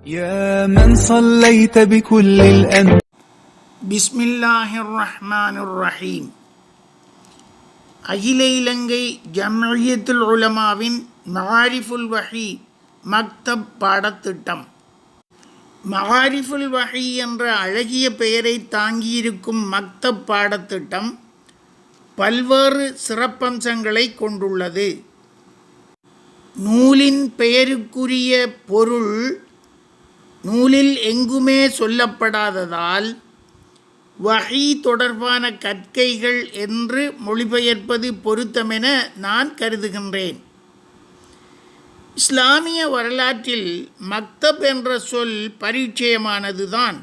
يا من صليت بكل الأنبياء பிஸ்மில்லாஹிர் ரஹ்மானுர் ரஹீம் அகில இலங்கை ஜம்இய்யத்துல் உலமாவின் மகாரிஃபுல் வஹி மக்தப் பாடத்திட்டம் மகாரிஃபுல் வஹி என்ற அழகிய பெயரை தாங்கியிருக்கும் மக்தப் பாடத்திட்டம் பல்வேறு சிறப்பம்சங்களை கொண்டுள்ளது நூலின் பெயருக்குரிய பொருள் நூலில் எங்குமே சொல்லப்படாததால் வகை தொடர்பான கற்கைகள் என்று மொழிபெயர்ப்பது பொருத்தமென நான் கருதுகின்றேன். இஸ்லாமிய வரலாற்றில் மக்தப் என்ற சொல் பரிச்சயமானதுதான்.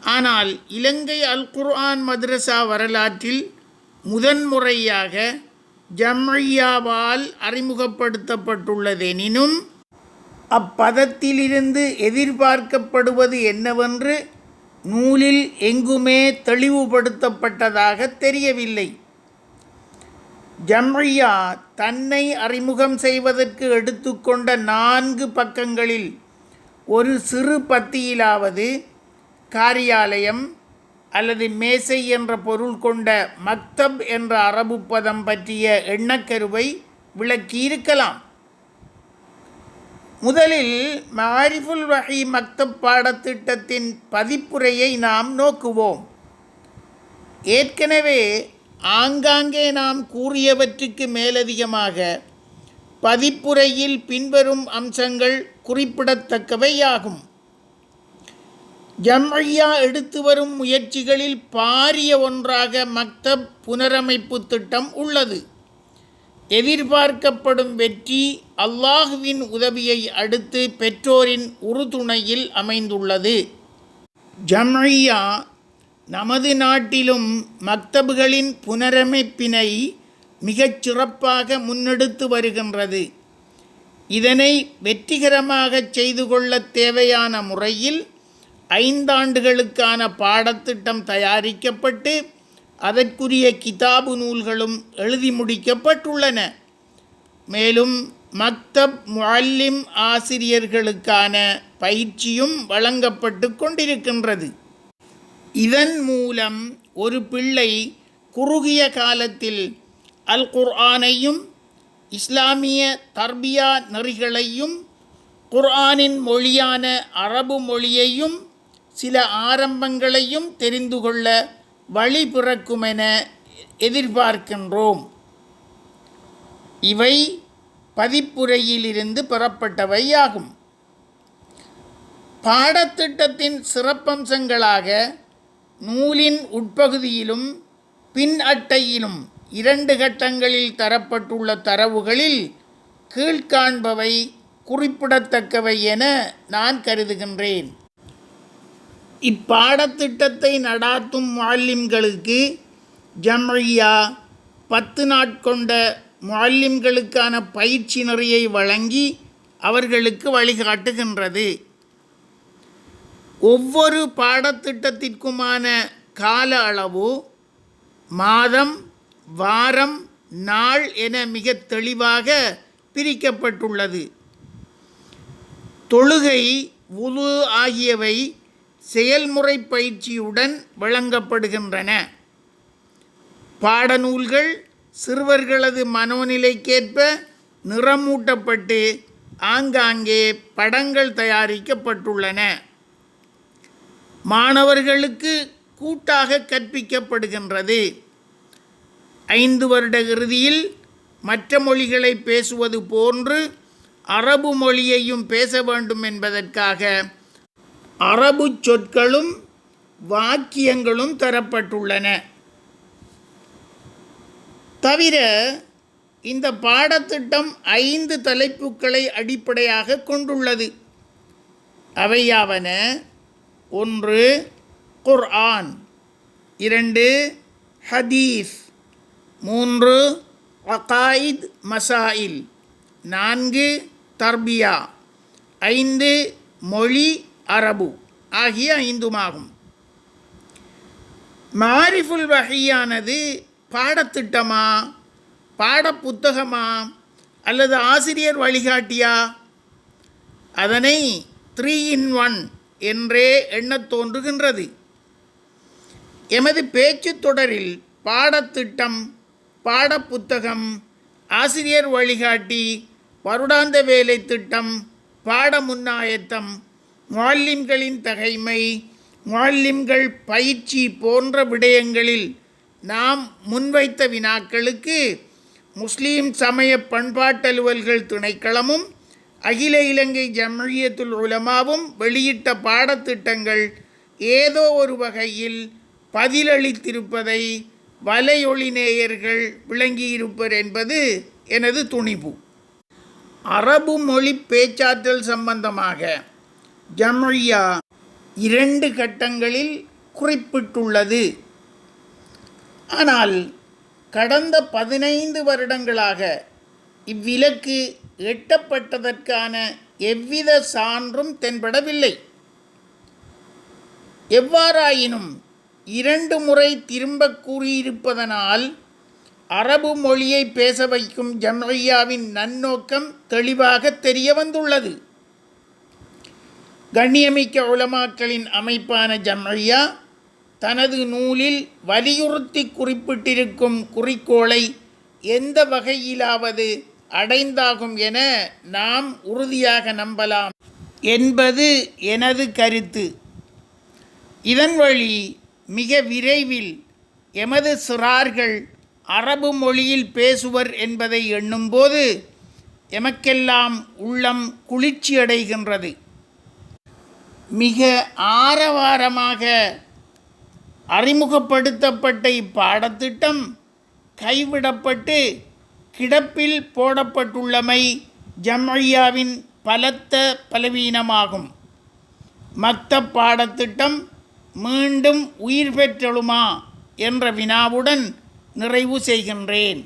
ஆனால் இலங்கை அல் குர்ஆன் மദ്രസா வரலாற்றில் முதன்முறையாக ஜம்ஐயாவால் அறிமுகப்படுத்தப்பட்டுள்ளதெனினும் அப்பதத்திலிருந்து எதிர்பார்க்கப்படுவது என்னவென்று நூலில் எங்குமே தெளிவுபடுத்தப்பட்டதாக தெரியவில்லை. ஜம்ரியா தன்னை அறிமுகம் செய்வதற்கு எடுத்துக்கொண்ட நான்கு பக்கங்களில் ஒரு சிறு பத்தியிலாவது காரியாலயம் அல்லது மேசை என்ற பொருள் கொண்ட மக்தப் என்ற அரபு பதம் பற்றிய எண்ணக்கருவை விளக்கியிருக்கலாம். முதலில் மாரிஃபுல் வகை மக்தப் பாடத்திட்டத்தின் பதிப்புரையை நாம் நோக்குவோம். ஏற்கனவே ஆங்காங்கே நாம் கூறியவற்றுக்கு மேலதிகமாக பதிப்புரையில் பின்வரும் அம்சங்கள் குறிப்பிடத்தக்கவையாகும். ஜம்ஐயா எடுத்து வரும் முயற்சிகளில் பாரிய ஒன்றாக மக்தப் புனரமைப்பு திட்டம் உள்ளது. எதிர்பார்க்கப்படும் வெற்றி அல்லாஹுவின் உதவியை அடுத்து பெற்றோரின் உறுதுணையில் அமைந்துள்ளது. ஜம்ஐயா நமது நாட்டிலும் மக்தபுகளின் புனரமைப்பினை மிகச் சிறப்பாக முன்னெடுத்து வருகின்றது. இதனை வெற்றிகரமாக செய்து கொள்ள தேவையான முறையில் ஐந்தாண்டுகளுக்கான பாடத்திட்டம் தயாரிக்கப்பட்டு அதற்குரிய கிதாபு நூல்களும் எழுதி முடிக்கப்பட்டுள்ளன. மேலும் மக்தப் முல்லிம் ஆசிரியர்களுக்கான பயிற்சியும் வழங்கப்பட்டு கொண்டிருக்கின்றது. இதன் மூலம் ஒரு பிள்ளை குறுகிய காலத்தில் அல் குர்ஆனையும் இஸ்லாமிய தர்பியா நெறிகளையும் குர்ஆனின் மொழியான அரபு மொழியையும் சில ஆரம்பங்களையும் தெரிந்து கொள்ள வழி பிறக்குமென எதிர்பார்க்கின்றோம். இவை பதிப்புரையிலிருந்து பெறப்பட்டவையாகும். பாடத்திட்டத்தின் சிறப்பம்சங்களாக நூலின் உட்பகுதியிலும் பின் அட்டையிலும் இரண்டு கட்டங்களில் தரப்பட்டுள்ள தரவுகளில் கீழ்காண்பவை குறிப்பிடத்தக்கவை என நான் கருதுகின்றேன். இப்பாடத்திட்டத்தை நடாத்தும் முல்லிம்களுக்கு ஜம்ரியா பத்து நாட்கொண்ட முல்லிம்களுக்கான பயிற்சி நெறியை வழங்கி அவர்களுக்கு வழிகாட்டுகின்றது. ஒவ்வொரு பாடத்திட்டத்திற்குமான கால அளவு மாதம் வாரம் நாள் என மிக தெளிவாக பிரிக்கப்பட்டுள்ளது. தொழுகை உது ஆகியவை செயல்முறை பயிற்சியுடன் வழங்கப்படுகின்றன. பாடநூல்கள் சிறுவர்களது மனோநிலைக்கேற்ப நிறமூட்டப்பட்டு ஆங்காங்கே படங்கள் தயாரிக்கப்பட்டுள்ளன. மாணவர்களுக்கு கூட்டாக கற்பிக்கப்படுகின்றது. ஐந்து வருட இறுதியில் மற்ற மொழிகளை பேசுவது போன்று அரபு மொழியையும் பேச வேண்டும் என்பதற்காக அரபு சொற்களும் வாக்கியங்களும் தரப்பட்டுள்ளன. தவிர இந்த பாடத்திட்டம் ஐந்து தலைப்புகளை அடிப்படையாக கொண்டுள்ளது. அவையாவன ஒன்று குர்ஆன் இரண்டு ஹதீஸ் மூன்று அகாயித் மசாயில் நான்கு தர்பியா ஐந்து மொழி அரபு ஆகிய ஐந்துமாகும். மாரிஃபுல் வகையானது பாடத்திட்டமா பாடப்புத்தகமா அல்லது ஆசிரியர் வழிகாட்டியா? அதனை த்ரீ இன் ஒன் என்றே எண்ணத் தோன்றுகின்றது. எமது பேச்சுத் தொடரில் பாடத்திட்டம் பாடப்புத்தகம் ஆசிரியர் வழிகாட்டி வருடாந்த வேலை திட்டம் பாட முன்னாயத்தம் முஅல்லிம்களின் தகைமை முஅல்லிம்கள் பயிற்சி போன்ற விடயங்களில் நாம் முன்வைத்த வினாக்களுக்கு முஸ்லீம் சமய பண்பாட்டலுவல்கள் திணைக்களமும் அகில இலங்கை ஜம்மியத்துல் உலமாவும் வெளியிட்ட பாடத்திட்டங்கள் ஏதோ ஒரு வகையில் பதிலளித்திருப்பதை வலையொளி நேயர்கள் விளங்கியிருப்பர் என்பது எனது துணிவு. அரபு மொழி பேச்சாற்றல் சம்பந்தமாக ஜம்ரியா இரண்டு கட்டங்களில் குறிப்பிட்டுள்ளது. ஆனால் கடந்த பதினைந்து வருடங்களாக இவ்விலக்கு எட்டப்பட்டதற்கான எவ்வித சான்றும் தென்படவில்லை. எவ்வாறாயினும் இரண்டு முறை திரும்ப கூறியிருப்பதனால் அரபு மொழியை பேச வைக்கும் ஜம்ரையாவின் நன்னோக்கம் தெளிவாக தெரிய வந்துள்ளது கண்ணியமிக்க உலமாக்களின் அமைப்பான ஜம்ஐயா தனது நூலில் வலியுறுத்தி குறிப்பிட்டிருக்கும் குறிக்கோளை எந்த வகையிலாவது அடைந்தாகும் என நாம் உறுதியாக நம்பலாம் என்பது எனது கருத்து. இதன் வழி மிக விரைவில் எமது சிறார்கள் அரபு மொழியில் பேசுவர் என்பதை எண்ணும்போது எமக்கெல்லாம் உள்ளம் குளிர்ச்சியடைகின்றது. மிக ஆரவாரமாக அறிமுகப்படுத்தப்பட்ட இப்பாடத்திட்டம் கைவிடப்பட்டு கிடப்பில் போடப்பட்டுள்ளமை ஜம்ஐயாவின் பலத்த பலவீனமாகும். மத்த பாடத்திட்டம் மீண்டும் உயிர் பெற்றெழுமா என்ற வினாவுடன் நிறைவு செய்கின்றேன்.